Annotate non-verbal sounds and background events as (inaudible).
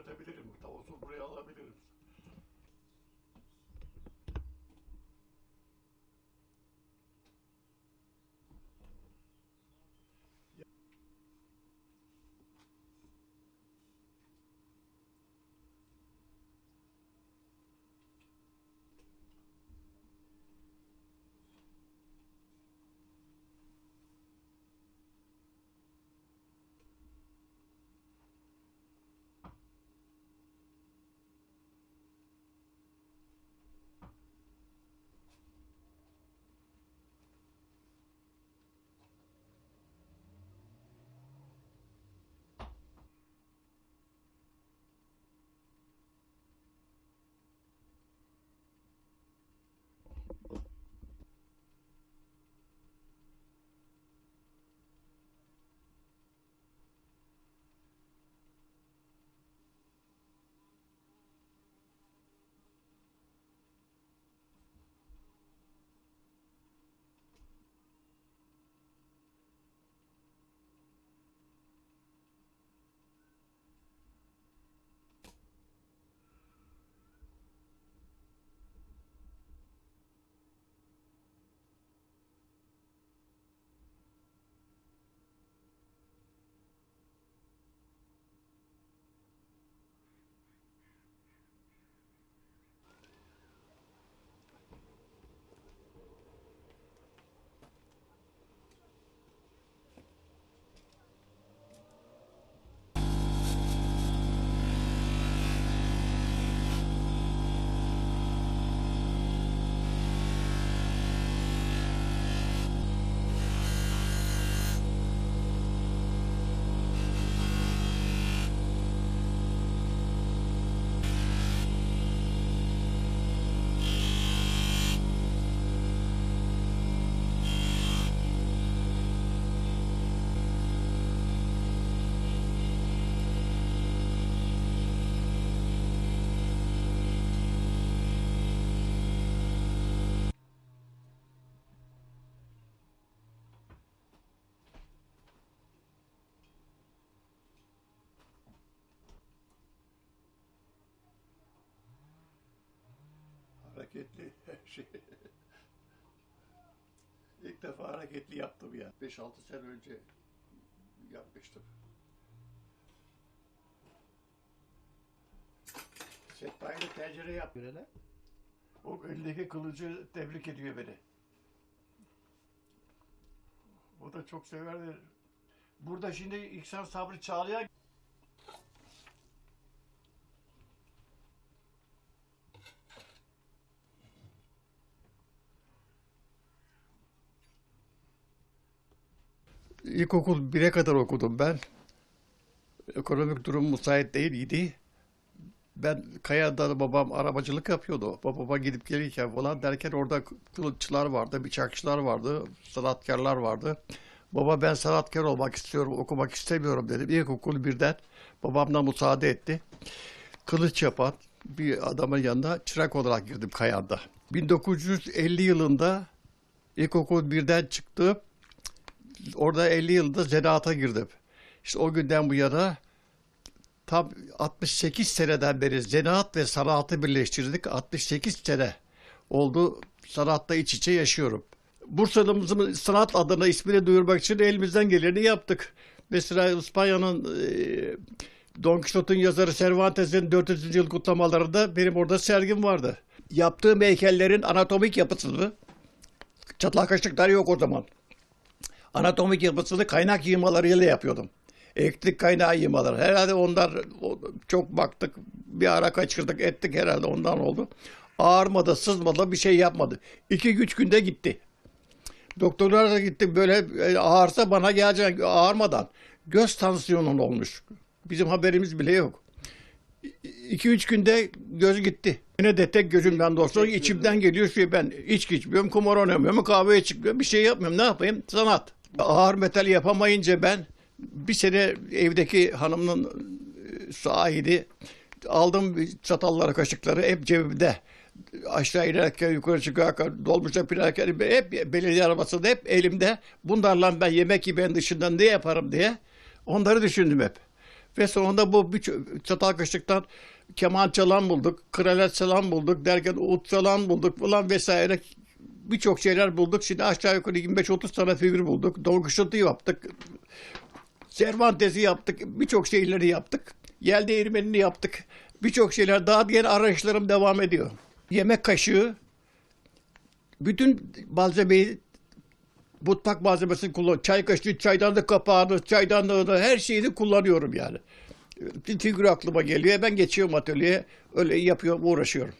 yönetebilirim. Tavuğu buraya alabilirim. Hareketli (laughs) şey. İlk defa hareketli yaptım ya. 5-6 sene önce yapmıştım. Sehpayla tencere yap. Görene. O elindeki kılıcı tebrik ediyor beni. O da çok severdi. Burada şimdi İhsan Sabri Çağlayan İlkokul 1'e kadar okudum ben. Ekonomik durum müsait değildi. Ben Kaya'da babam arabacılık yapıyordu. Babama gidip gelirken falan derken orada kılıççılar vardı, bıçakçılar vardı, sanatkarlar vardı. Baba ben sanatkar olmak istiyorum, okumak istemiyorum dedim. İlkokul birden babamdan müsaade etti. Kılıç yapan bir adamın yanına çırak olarak girdim Kaya'da. 1950 yılında ilkokul birden çıktım. Orada 50 yılda zanaata girdim. İşte o günden bu yana tam 68 seneden beri zanaat ve sanatı birleştirdik. 68 sene oldu sanatta iç içe yaşıyorum. Bursa'mızın sanat adına ismini duyurmak için elimizden geleni yaptık. Mesela İspanya'nın e, Don Quixote'un yazarı Cervantes'in 400. yıl kutlamalarında benim orada sergim vardı. Yaptığım heykellerin anatomik yapısını, çatlak kaşıklar yok o zaman anatomik yapısını kaynak yığmalarıyla yapıyordum. Elektrik kaynağı yığmaları. Herhalde onlar çok baktık. Bir ara kaçırdık ettik herhalde ondan oldu. Ağırmadı, sızmadı, bir şey yapmadı. İki üç günde gitti. Doktorlara da gittik böyle e, ağırsa bana gelecek ağırmadan. Göz tansiyonun olmuş. Bizim haberimiz bile yok. 2-3 günde göz gitti. Yine de tek gözümden dostum içimden geliyor şey ben içki içmiyorum, kumar oynamıyorum, kahveye çıkmıyorum, bir şey yapmıyorum. Ne yapayım? Sanat. Ağır metal yapamayınca ben bir sene evdeki hanımın e, sahidi aldım çatalları, kaşıkları hep cebimde. Aşağı inerken, yukarı çıkarken, dolmuşa binerken hep belediye arabasında hep elimde. Bunlarla ben yemek yemeğin dışında ne yaparım diye onları düşündüm hep. Ve sonunda bu bir çatal kaşıktan keman çalan bulduk, kralet çalan bulduk, derken ut çalan bulduk falan vesaire. Birçok şeyler bulduk. Şimdi aşağı yukarı 25-30 tane figür bulduk. Dolguşultu yaptık. Cervantes'i yaptık. Birçok şeyleri yaptık. Yel değirmenini yaptık. Birçok şeyler. Daha diğer arayışlarım devam ediyor. Yemek kaşığı. Bütün malzemeyi mutfak malzemesini kullan. Çay kaşığı, çaydanlık kapağını, çaydanlığını, her şeyini kullanıyorum yani. Figür aklıma geliyor. Ben geçiyorum atölyeye. Öyle yapıyorum, uğraşıyorum.